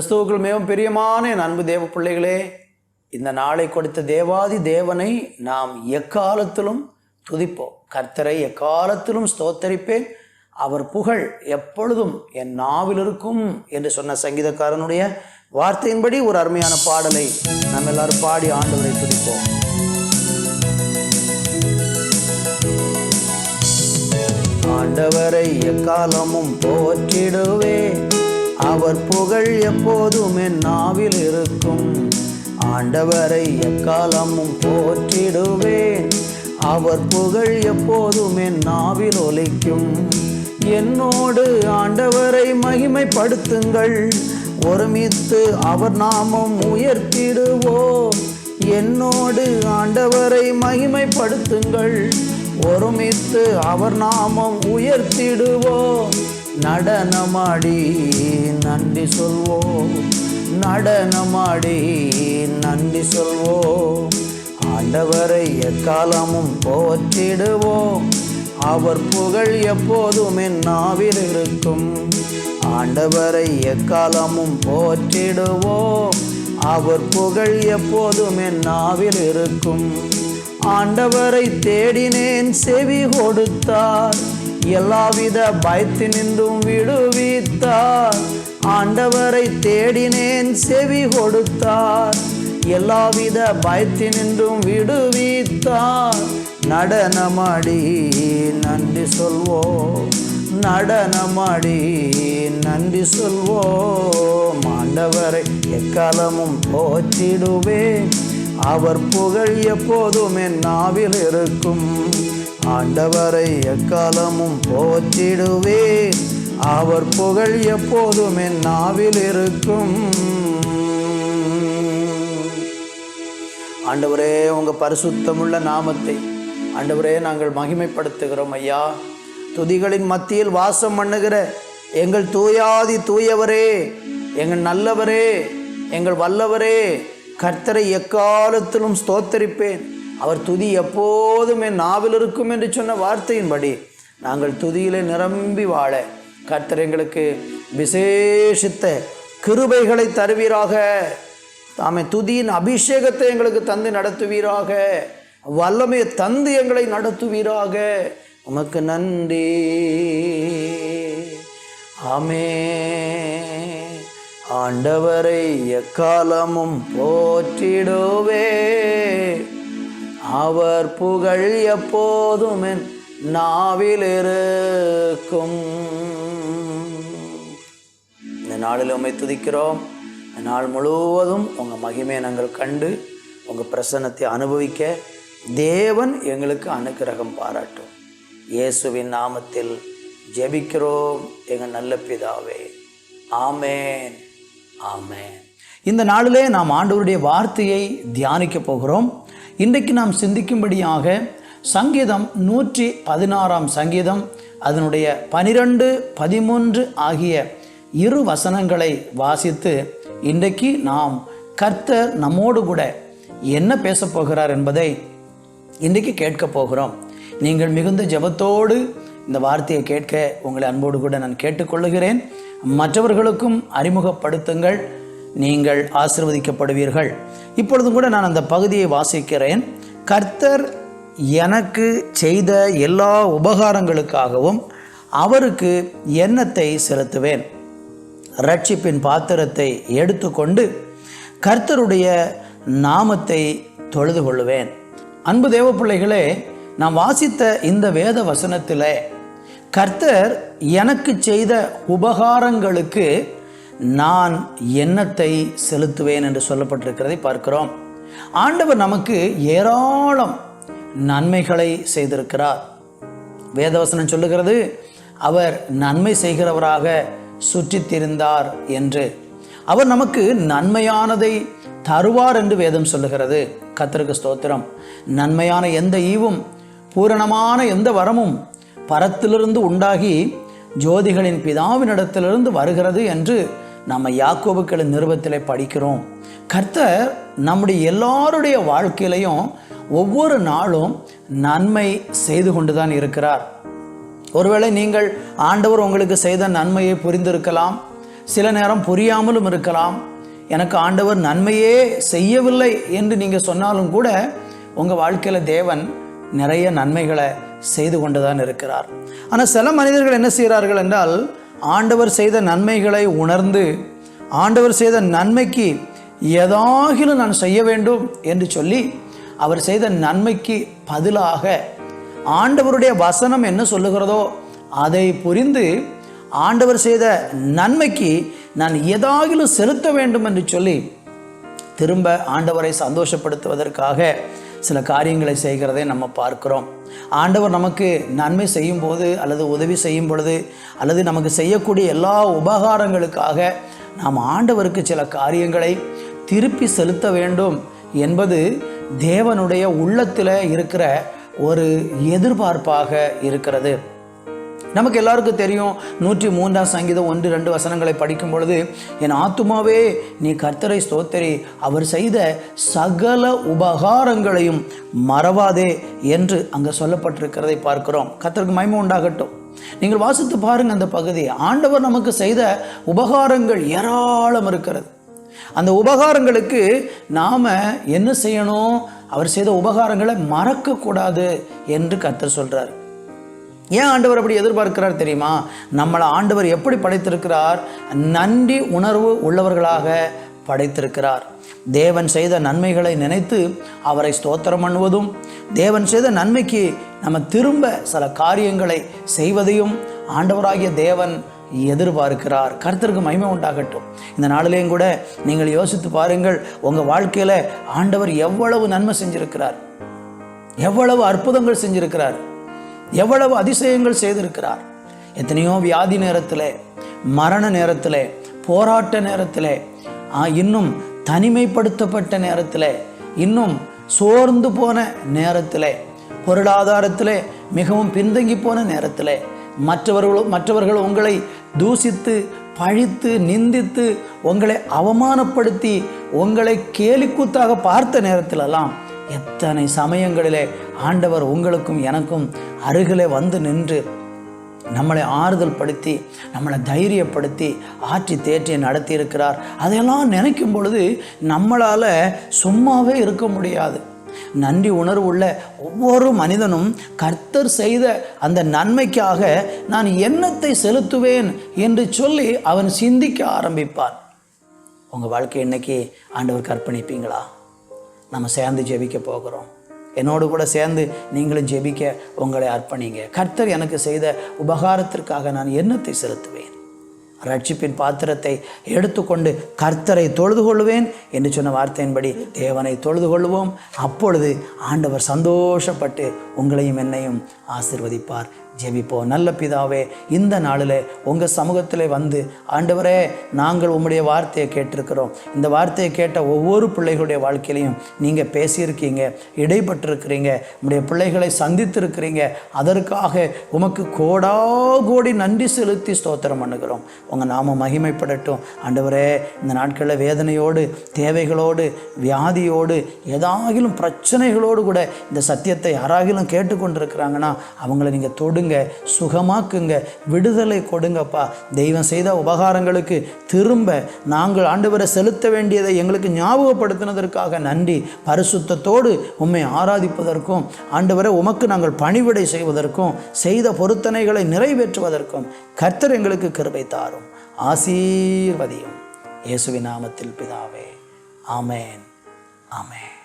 கிறிஸ்துவுக்குள் மிகவும் பிரியமான என் அன்பு தேவ பிள்ளைகளே இந்த நாளை கொடுத்த தேவாதி தேவனை நாம் எக்காலத்திலும் துதிப்போம். கர்த்தரை எக்காலத்திலும் ஸ்தோத்தரிப்பேன். அவர் புகழ் எப்பொழுதும் என் நாவில் இருக்கும் என்று சொன்ன சங்கீதக்காரனுடைய வார்த்தையின்படி ஒரு அருமையான பாடலை நாம் எல்லாரும் பாடி ஆண்டவரை துதிப்போம். ஆண்டவரை எக்காலமும் போற்றிடுவேன். அவர் புகழ் எப்போதும் என் நாவில் இருக்கும். ஆண்டவரை எக்காலமும் போற்றிடுவேன். அவர் புகழ் எப்போதும் என் நாவில் ஒலிக்கும். என்னோடு ஆண்டவரை மகிமைப்படுத்துங்கள். ஒருமித்து அவர் நாமம் உயர்த்திடுவோம். என்னோடு ஆண்டவரை மகிமைப்படுத்துங்கள். ஒருமித்து அவர் நாமம் உயர்த்திடுவோம். நடனமாடி நன்றி சொல்வோம். நடனமாடி நன்றி சொல்வோம். ஆண்டவரை எக்காலமும் போற்றிடுவோம். அவர் புகழ் எப்போதும் என் நாவில் இருக்கும். ஆண்டவரை எக்காலமும் போற்றிடுவோம். அவர் புகழ் எப்போதும் என் நாவில் இருக்கும். ஆண்டவரை தேடினேன் செவி கொடுத்தார். எல்லாவித பயத்தினின்றும் விடுவித்தார். ஆண்டவரை தேடினேன் செவி கொடுத்தார். எல்லாவித பயத்தினின்றும் விடுவித்தார். நடனமாடி நன்றி சொல்வோம். நடனமாடி நன்றி சொல்வோம். ஆண்டவரை எக்காலமும் போற்றிடுவேன். அவர் புகழ் எப்போதும் என் நாவில் இருக்கும். ஆண்டவரை எக்காலமும் போற்றிடுவேன். அவர் புகழ் எப்போதும் என் நாவில் இருக்கும். ஆண்டவரே உங்கள் பரிசுத்தமுள்ள நாமத்தை ஆண்டவரே நாங்கள் மகிமைப்படுத்துகிறோம் ஐயா. துதிகளின் மத்தியில் வாசம் பண்ணுகிற எங்கள் தூயாதி தூயவரே எங்கள் நல்லவரே எங்கள் வல்லவரே கர்த்தரை எக்காலத்திலும் ஸ்தோத்தரிப்பேன். அவர் துதி எப்போதும் என் நாவில் இருக்கும் என்று சொன்ன வார்த்தையின்படி நாங்கள் துதியிலே நிரம்பி வாழ கர்த்தர் எங்களுக்கு விசேஷித்த கிருபைகளை தருவீராக. தாமே துதியின் அபிஷேகத்தை எங்களுக்கு தந்து நடத்துவீராக. வல்லமையை தந்து எங்களை நடத்துவீராக. உமக்கு நன்றி. ஆமே ஆண்டவரை எக்காலமும் போற்றிடுவே. அவர் புகழ் எப்போதும் என் நாவில் இருக்கும் இந்த நாளில் உம்மை துதிக்கிறோம். இந்த நாள் முழுவதும் உங்கள் மகிமையை நாங்கள் கண்டு உங்கள் பிரசன்னத்தை அனுபவிக்க தேவன் எங்களுக்கு அனுக்கிரகம் பாராட்டும். இயேசுவின் நாமத்தில் ஜெபிக்கிறோம் எங்கள் நல்ல பிதாவே. ஆமேன். ஆமேன். இந்த நாளிலே நாம் ஆண்டவருடைய வார்த்தையை தியானிக்க போகிறோம். இன்றைக்கு நாம் சிந்திக்கும்படியாக சங்கீதம் நூற்றி பதினாறாம் சங்கீதம் அதனுடைய பனிரெண்டு பதிமூன்று ஆகிய இரு வசனங்களை வாசித்து இன்றைக்கு நாம் கர்த்தர் நம்மோடு கூட என்ன பேச போகிறார் என்பதை இன்றைக்கு கேட்க போகிறோம். நீங்கள் மிகுந்த ஜெபத்தோடு இந்த வார்த்தையை கேட்க உங்களை அன்போடு கூட நான் கேட்டுக்கொள்ளுகிறேன். மற்றவர்களுக்கும் அறிமுகப்படுத்துங்கள். நீங்கள் ஆசிர்வதிக்கப்படுவீர்கள். இப்பொழுதும் கூட நான் அந்த பகுதியை வாசிக்கிறேன். கர்த்தர் எனக்கு செய்த எல்லா உபகாரங்களுக்காகவும் அவருக்கு எண்ணத்தை செலுத்துவேன். ரட்சிப்பின் பாத்திரத்தை எடுத்துக்கொண்டு கர்த்தருடைய நாமத்தை தொழுது கொள்ளுவேன். அன்பு தேவ பிள்ளைகளே நான் வாசித்த இந்த வேத வசனத்தில் கர்த்தர் எனக்கு செய்த உபகாரங்களுக்கு நான் எண்ணத்தை செலுத்துவேன் என்று சொல்லப்பட்டிருக்கிறதை பார்க்கிறோம். ஆண்டவர் நமக்கு ஏராளம் நன்மைகளை செய்திருக்கிறார். வேதவசனம் சொல்லுகிறது அவர் நன்மை செய்கிறவராக சுற்றித் திரிந்தார் என்று. அவர் நமக்கு நன்மையானதை தருவார் என்று வேதம் சொல்லுகிறது. கத்தருக்கு ஸ்தோத்திரம். நன்மையான எந்த ஈவும் பூரணமான எந்த வரமும் பரத்திலிருந்து உண்டாகி ஜோதிகளின் பிதாவினிடத்திலிருந்து வருகிறது என்று நம்ம யாக்கோபுக்களின் நிருபத்திலே படிக்கிறோம். கர்த்தர் நம்முடைய எல்லாருடைய வாழ்க்கையிலையும் ஒவ்வொரு நாளும் நன்மை செய்து கொண்டு தான் இருக்கிறார். ஒருவேளை நீங்கள் ஆண்டவர் உங்களுக்கு செய்த நன்மையை புரிந்திருக்கலாம் சில நேரம் புரியாமலும் இருக்கலாம். எனக்கு ஆண்டவர் நன்மையே செய்யவில்லை என்று நீங்கள் சொன்னாலும் கூட உங்கள் வாழ்க்கையில் தேவன் நிறைய நன்மைகளை செய்து கொண்டு தான் இருக்கிறார். ஆனால் சில மனிதர்கள் என்ன செய்கிறார்கள் என்றால் ஆண்டவர் செய்த நன்மைகளை உணர்ந்து ஆண்டவர் செய்த நன்மைக்கு ஏதாகிலும் நான் செய்ய வேண்டும் என்று சொல்லி அவர் செய்த நன்மைக்கு பதிலாக ஆண்டவருடைய வசனம் என்ன சொல்லுகிறதோ அதை புரிந்து ஆண்டவர் செய்த நன்மைக்கு நான் ஏதாகிலும் செலுத்த வேண்டும் என்று சொல்லி திரும்ப ஆண்டவரை சந்தோஷப்படுத்துவதற்காக சில காரியங்களை செய்கிறதை நம்ம பார்க்கிறோம். ஆண்டவர் நமக்கு நன்மை செய்யும் போது அல்லது உதவி செய்யும் பொழுது அல்லது நமக்கு செய்யக்கூடிய எல்லா உபகாரங்களுக்காக நாம் ஆண்டவருக்கு சில காரியங்களை திருப்பி செலுத்த வேண்டும் என்பது தேவனுடைய உள்ளத்தில் இருக்கிற ஒரு எதிர்பார்ப்பாக இருக்கிறது. நமக்கு எல்லாருக்கும் தெரியும் நூற்றி மூன்றாம் சங்கீதம் ஒன்று ரெண்டு வசனங்களை படிக்கும் பொழுது என் ஆத்துமாவே நீ கர்த்தரை ஸ்தோத்தரி அவர் செய்த சகல உபகாரங்களையும் மறவாதே என்று அங்கே சொல்லப்பட்டிருக்கிறதை பார்க்கிறோம். கர்த்தருக்கு மயமும் உண்டாகட்டும். நீங்கள் வாசித்து பாருங்கள் அந்த பகுதி ஆண்டவர் நமக்கு செய்த உபகாரங்கள் ஏராளம் இருக்கிறது. அந்த உபகாரங்களுக்கு நாம் என்ன செய்யணும்? அவர் செய்த உபகாரங்களை மறக்கக்கூடாது என்று கர்த்தர் சொல்கிறார் ஏன் ஆண்டவர் அப்படி எதிர்பார்க்கிறார் தெரியுமா? நம்மளை ஆண்டவர் எப்படி படைத்திருக்கிறார்? நன்றி உணர்வு உள்ளவர்களாக படைத்திருக்கிறார். தேவன் செய்த நன்மைகளை நினைத்து அவரை ஸ்தோத்திரம் பண்ணுவதும் தேவன் செய்த நன்மைக்கு நம்ம திரும்ப சில காரியங்களை செய்வதையும் ஆண்டவராகிய தேவன் எதிர்பார்க்கிறார். கர்த்தருக்கு மகிமை உண்டாகட்டும். இந்த நாளிலேயும் கூட நீங்கள் யோசித்து பாருங்கள் உங்கள் வாழ்க்கையில் ஆண்டவர் எவ்வளவு நன்மை செஞ்சிருக்கிறார். எவ்வளவு அற்புதங்கள் செஞ்சிருக்கிறார். எவ்வளவு அதிசயங்கள் செய்திருக்கிறார். எத்தனையோ வியாதி நேரத்தில் மரண நேரத்தில் போராட்ட நேரத்தில் இன்னும் தனிமைப்படுத்தப்பட்ட நேரத்தில் இன்னும் சோர்ந்து போன நேரத்தில் பொருளாதாரத்தில் மிகவும் பின்தங்கி போன நேரத்தில் மற்றவர்களும் மற்றவர்கள் உங்களை தூசித்து பழித்து நிந்தித்து உங்களை அவமானப்படுத்தி உங்களை கேலிக்கூத்தாக பார்த்த நேரத்திலெல்லாம் எத்தனை சமயங்களிலே ஆண்டவர் உங்களுக்கும் எனக்கும் அருகிலே வந்து நின்று நம்மளை ஆறுதல் படுத்தி நம்மளை தைரியப்படுத்தி ஆற்றி தேற்றி நடத்தி இருக்கிறார் அதையெல்லாம் நினைக்கும் பொழுது நம்மளால் சும்மாவே இருக்க முடியாது. நன்றி உணர்வு உள்ள ஒவ்வொரு மனிதனும் கர்த்தர் செய்த அந்த நன்மைக்காக நான் எண்ணத்தை செலுத்துவேன் என்று சொல்லி அவன் சிந்திக்க ஆரம்பிப்பான். உங்கள் வாழ்க்கை இன்னைக்கு ஆண்டவர் கற்பணிப்பீங்களா? நம்ம சேர்ந்து ஜெபிக்க போகிறோம். என்னோடு கூட சேர்ந்து நீங்களும் ஜெபிக்க உங்களை அர்ப்பணிங்க. கர்த்தர் எனக்கு செய்த உபகாரத்திற்காக நான் எண்ணத்தை செலுத்துவேன்? ரட்சிப்பின் பாத்திரத்தை எடுத்துக்கொண்டு கர்த்தரை தொழுது கொள்வேன் என்று சொன்ன வார்த்தையின்படி தேவனை தொழுது கொள்வோம் அப்பொழுது ஆண்டவர் சந்தோஷப்பட்டு உங்களையும் என்னையும் ஆசிர்வதிப்பார். ஜெபிப்போம் நல்ல பிதாவே இந்த நாளில் உங்கள் சமூகத்தில் வந்து ஆண்டவரே நாங்கள் உம்முடைய வார்த்தையை கேட்டிருக்கிறோம். இந்த வார்த்தையை கேட்ட ஒவ்வொரு பிள்ளைகளுடைய வாழ்க்கையிலையும் நீங்கள் பேசியிருக்கீங்க இடைப்பட்டிருக்கிறீங்க உங்களுடைய பிள்ளைகளை சந்தித்திருக்கிறீங்க. அதற்காக உமக்கு கோடா கோடி நன்றி செலுத்தி ஸ்தோத்திரம் பண்ணுகிறோம். உங்கள் நாம மகிமைப்படட்டும். ஆண்டவரே இந்த நாட்களில் வேதனையோடு தேவைகளோடு வியாதியோடு ஏதாகிலும் பிரச்சனைகளோடு கூட இந்த சத்தியத்தை யாராகிலும் கேட்டுக்கொண்டிருக்கிறாங்கன்னா அவங்கள நீங்கள் தொடு கொடுங்க சுகமாக்குங்க விடுதலை கொடுங்கப்பா. தெய்வம் செய்த உபகாரங்களுக்கு திரும்ப நாங்கள் ஆண்டவரை செலுத்த வேண்டியதை எங்களுக்கு ஞாபகப்படுத்தினதற்காக நன்றி. பரிசுத்தத்தோடு உண்மை ஆராதிப்பதற்கும் ஆண்டவரை உமக்கு நாங்கள் பணிவிடை செய்வதற்கும் செய்த பொருத்தனைகளை நிறைவேற்றுவதற்கும் கர்த்தர் எங்களுக்கு கிருபை தாரும். ஆசீர்வதியும். இயேசுவின் நாமத்தில் பிதாவே. ஆமேன். ஆமேன்.